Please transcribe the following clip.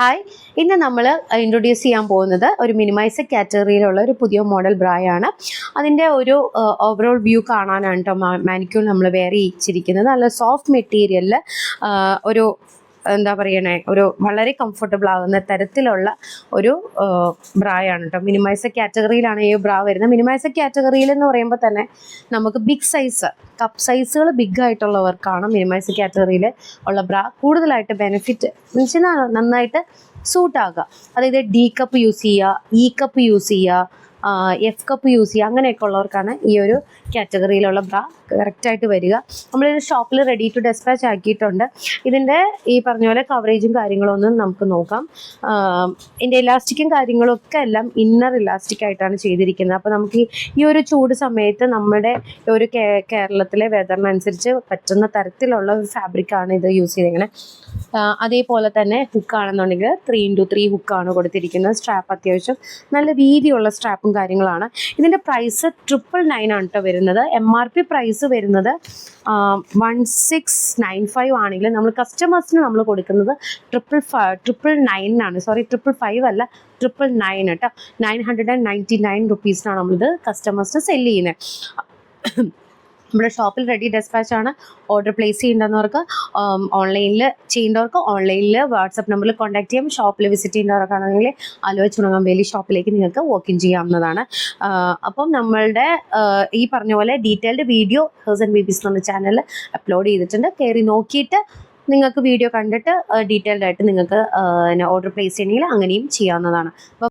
Hi ഇന്ന് നമ്മൾ introduce ചെയ്യാൻ പോകുന്നത് ഒരു മിനിമൈസ് കാറ്റഗറിയിലുള്ള ഒരു പുതിയ മോഡൽ ബ്രായാണ് അതിന്റെ ഒരു ഓവറോൾ വ്യൂ കാണാനാണ് കേട്ടോ മാനിക്യൂൾ നമ്മൾ വേറെ ഇച്ചിരിക്കുന്നത് നല്ല സോഫ്റ്റ് മെറ്റീരിയലിൽ ഒരു എന്താ പറയണേ ഒരു വളരെ കംഫർട്ടബിൾ ആകുന്ന തരത്തിലുള്ള ഒരു ബ്രായാണ് കേട്ടോ മിനിമൈസ കാറ്റഗറിയിലാണ് ഈ ബ്രാ വരുന്നത്. മിനിമൈസ കാറ്റഗറിയിൽ എന്ന് പറയുമ്പോൾ തന്നെ നമുക്ക് ബിഗ് സൈസ് കപ്പ് സൈസുകൾ ബിഗ് ആയിട്ടുള്ളവർക്കാണ് മിനിമൈസ കാറ്റഗറിയിൽ ഉള്ള ബ്രാ കൂടുതലായിട്ട് ബെനിഫിറ്റ് മീൻസ് നന്നായിട്ട് സൂട്ട് ആകുക അതായത് ഡി കപ്പ് യൂസ് ചെയ്യുക ഇ കപ്പ് യൂസ് ചെയ്യുക എഫ് കപ്പ് യൂസ് ചെയ്യുക. അങ്ങനെയൊക്കെ ഉള്ളവർക്കാണ് ഈ ഒരു കാറ്റഗറിയിലുള്ള ബ്രാ കറക്റ്റായിട്ട് വരിക. നമ്മളൊരു ഷോപ്പിൽ റെഡി ടു ഡെസ്പാച്ച് ആക്കിയിട്ടുണ്ട്. ഇതിന്റെ ഈ പറഞ്ഞ പോലെ കവറേജും കാര്യങ്ങളൊന്നും നമുക്ക് നോക്കാം. ഇതിന്റെ ഇലാസ്റ്റിക്കും കാര്യങ്ങളും ഒക്കെ എല്ലാം ഇന്നർ ഇലാസ്റ്റിക് ആയിട്ടാണ് ചെയ്തിരിക്കുന്നത്. അപ്പോൾ നമുക്ക് ഈ- ഒരു ചൂട് സമയത്ത് നമ്മുടെ ഒരു കേരളത്തിലെ വെതറിനനുസരിച്ച് പറ്റുന്ന തരത്തിലുള്ള ഒരു ഫാബ്രിക്കാണ് ഇത് യൂസ് ചെയ്തിരിക്കുന്നത് അതേപോലെ തന്നെ ഹുക്കാണെന്നുണ്ടെങ്കിൽ ത്രീ ഇന്റു ത്രീ ഹുക്കാണ് കൊടുത്തിരിക്കുന്നത്. സ്ട്രാപ്പ് അത്യാവശ്യം നല്ല വീതിയുള്ള സ്ട്രാപ്പും കാര്യങ്ങളാണ്. ഇതിന്റെ പ്രൈസ് ട്രിപ്പിൾ നയൻ ആണ് കേട്ടോ വരുന്നത്. എം ആർ പി പ്രൈസ് വരുന്നത് വൺ സിക്സ് നയൻ ഫൈവ് ആണെങ്കിൽ നമ്മൾ കസ്റ്റമേഴ്സിന് നമ്മൾ കൊടുക്കുന്നത് ട്രിപ്പിൾ ഫൈവ് ട്രിപ്പിൾ നയനാണ് സോറി ട്രിപ്പിൾ ഫൈവ് അല്ല ട്രിപ്പിൾ നയൻ കേട്ടോ nine hundred and ninety nine റുപ്പീസിനാണ് നമ്മളിത് കസ്റ്റമേഴ്സിന് സെല്ല് ചെയ്യുന്നത്. നമ്മുടെ ഷോപ്പിൽ റെഡി ഡെസ്പാച്ച് ആണ് ഓർഡർ പ്ലേസ് ചെയ്യേണ്ടവർക്ക് ഓൺലൈനിൽ ചെയ്യേണ്ടവർക്ക് ഓൺലൈനിൽ വാട്സപ്പ് നമ്പറിൽ കോൺടാക്ട് ചെയ്യാം. ഷോപ്പിൽ വിസിറ്റ് ചെയ്യേണ്ടവർക്കാണെങ്കിൽ ആലുവ ചുണങ്ങാംവേലി ഷോപ്പിലേക്ക് നിങ്ങൾക്ക് വോക്ക് ഇൻ ചെയ്യാവുന്നതാണ് അപ്പം നമ്മളുടെ ഈ പറഞ്ഞ പോലെ detailed video hers and babies എന്ന ചാനലിൽ അപ്ലോഡ് ചെയ്തിട്ടുണ്ട്. കയറി നോക്കിയിട്ട് നിങ്ങൾക്ക് വീഡിയോ കണ്ടിട്ട് ഡീറ്റെയിൽഡ് ആയിട്ട് നിങ്ങൾക്ക് ഓർഡർ പ്ലേസ് ചെയ്യണമെങ്കിൽ അങ്ങനെയും ചെയ്യാവുന്നതാണ്.